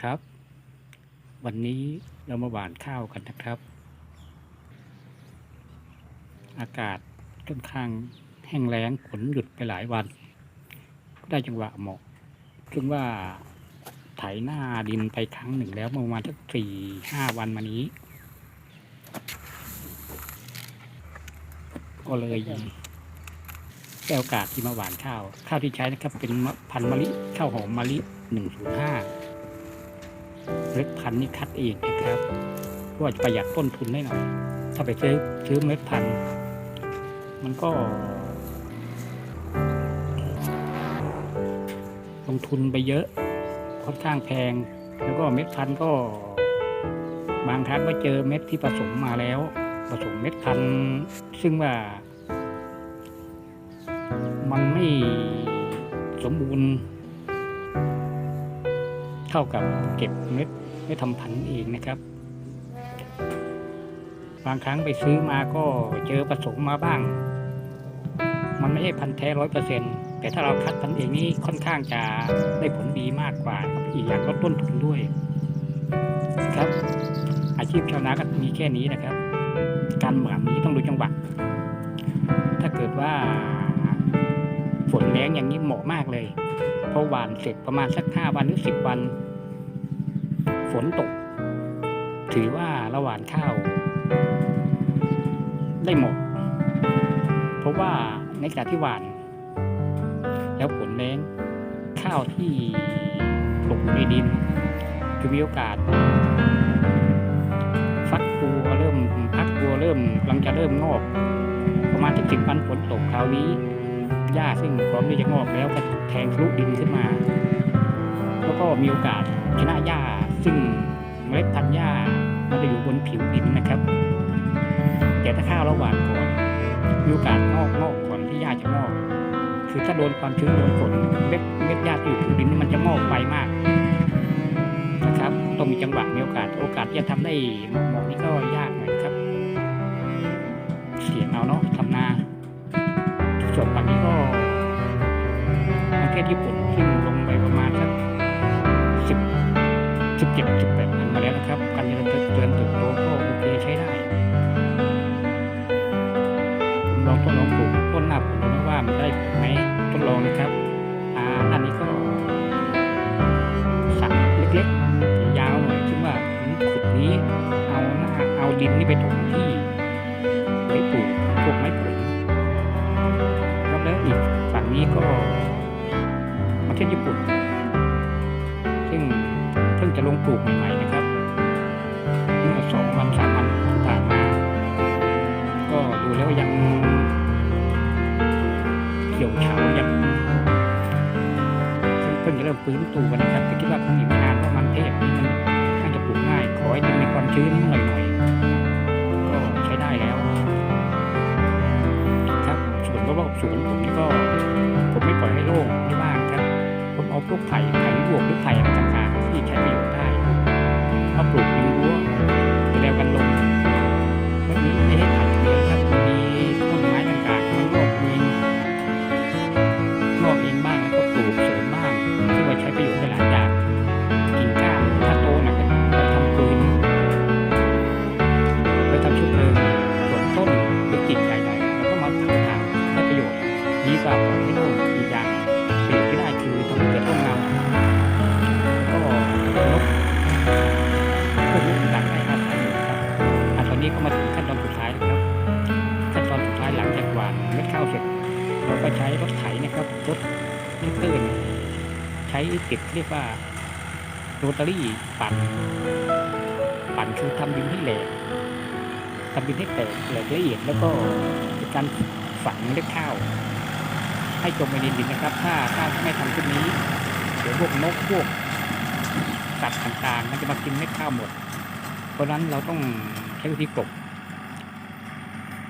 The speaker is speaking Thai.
ครับ วันนี้เรามาหว่านข้าวกันนะครับ อากาศค่อนข้างแห้งแล้งฝนหยุดไปหลายวันได้จังหวะเหมาะซึ่งว่าไถหน้าดินไปครั้งหนึ่งแล้วประมาณสักสี่ห้าวันมานี้ ก็เลยได้โอกาสที่มาหว่านข้าว ข้าวที่ใช้นะครับเป็นพันธุ์มะลิข้าวหอมมะลิหนึ่งศูนย์ห้า เมล็ดพันธุ์นี่คัดเองนะครับเพื่อจะประหยัดต้นทุนได้หน่อยถ้าไปซื้อซื้อเมล็ดพันธุ์มันก็ ลงทุนไปเยอะค่อนข้างแพง แล้วก็เม็ดพันธุ์ก็ บางครั้งก็เจอเม็ดที่ผสมมาแล้ว ผสมเม็ดพันธุ์ซึ่งว่า มันไม่สมบูรณ์ เท่ากับเก็บเม็ดไม่ทำพันธุ์เองนะครับ บางครั้งไปซื้อมาก็เจอผสมมาบ้าง มันไม่ใช่พันธุ์แท้ร้อยเปอร์เซ็นต์แต่ถ้าเราคัดพันธุ์เองนี่ค่อนข้างจะได้ผลดีมากกว่าครับอีกอย่างลดต้นทุนด้วยนะครับ อาชีพชาวนาก็มีแค่นี้นะครับ การหว่านนี้ต้องดูจังหวะถ้าเกิดว่าฝนแรงอย่างนี้เหมาะมากเลย พราะหวานเสร็จประมาณสักห้าวันหรือสิบวัน ฝนตก ถือว่าเราหว่านข้าว ได้หมดเพราะว่าในขณะที่หวาน แล้วฝนแรงข้าวที่ตกอยู่ในดิน คือมีโอกาส ฟักตัวเริ่มพักตัวเริ่มกำลังจะเริ่มงอก ประมาณสักสิบวันฝนตกคราวนี้ หญ้าซึ่งพร้อมที่จะงอกแล้วก็แทงทะลุดินขึ้นมา แล้วก็มีโอกาสชนะหญ้าซึ่งเมล็ดพันธุ์หญ้ามันจะอยู่บนผิวดินนะครับ แต่ถ้าข้าวเราหว่านก่อนมีโอกาสงอกงอกก่อนที่หญ้าจะงอก คือถ้าโดนความชื้นโดนฝนเม็ดเม็ดหญ้าที่อยู่ผิวดินมันจะงอกไวมากนะครับต้องมีจังหวะมีโอกาสโอกาสที่จะทำได้เหมาะๆนี่ก็ยากหน่อยครับ เสียงเอาเนาะทำนา ศญี่ปุ่นซึ่งลงไปประมาณสักสิบสิบเจ็ดสิบแปดพันมาแล้วนะครับ การเจริญเติบเจริญเติบโตก็โอเคใช้ได้ผมลองทดลองปลูกต้นหน้าผมดูนะว่ามันได้ไหมทดลองนะครับอ่าอันนี้ก็สักเล็กๆยาวหน่อยซึ่งว่าผมขุดนี้เอาหน้าเอาดินนี่ไปถมที่ไว้ปลูกพวกไม้ผลครับแล้วอีกฝั่งนี้ก็ ทศญี่ปุ่น ซึ่งเพิ่งจะลงปลูกใหม่ๆนะครับ เมื่อสองวันสามวันที่ผ่านมา ก็ดูแล้วยังเขียวเฉายังเพิ่งจะเริ่มฟื้นตัวกันนะครับแต่คิดว่าคงอีกไม่นานเพราะมันเทพนี่มันน่าจะปลูกง่าย ขอให้ดินมีความชื้นหน่อย กไผ่ไผ่ลวกหรือไผ่อะไรต่างๆที่ใช้ประโยชน์ได้มาปลูกริมรั้วแล้วกันลงไม่มีไม่ให้ไผ่เยอะครับมีต้นไม้ต่างๆมันงอกเองงอกเองบ้างแล้วก็ปลูกเสริมบ้างซึ่งว่าใช้ประโยชน์ได้หลายอย่างกิ่งก้านถ้าโตหนักก็ทำปืนไปทำเชื้อเพลิงส่วนต้นหรือกิ่งใหญ่ๆแล้วก็มาทำทางให้ประโยชน์ดีกว่าปล่อยให้โล่ง ข้าวเสร็จเราก็ใช้รถไถนะครับรถเลื่นใช้ติดเรียกว่าโรตารี่ปั่น ปั่นคือทำดินให้แหลกทำดินให้แตกแหลกละเอียดแล้วก็เป็นการฝังเม็ดข้าว ให้จมไปในดินนะครับ ถ้าถ้าไม่ทำเช่นนี้เดี๋ยวพวกนกพวกสัตว์ต่างๆ มันจะมากินเม็ดข้าวหมด เพราะนั้นเราต้องใช้วิธีกบ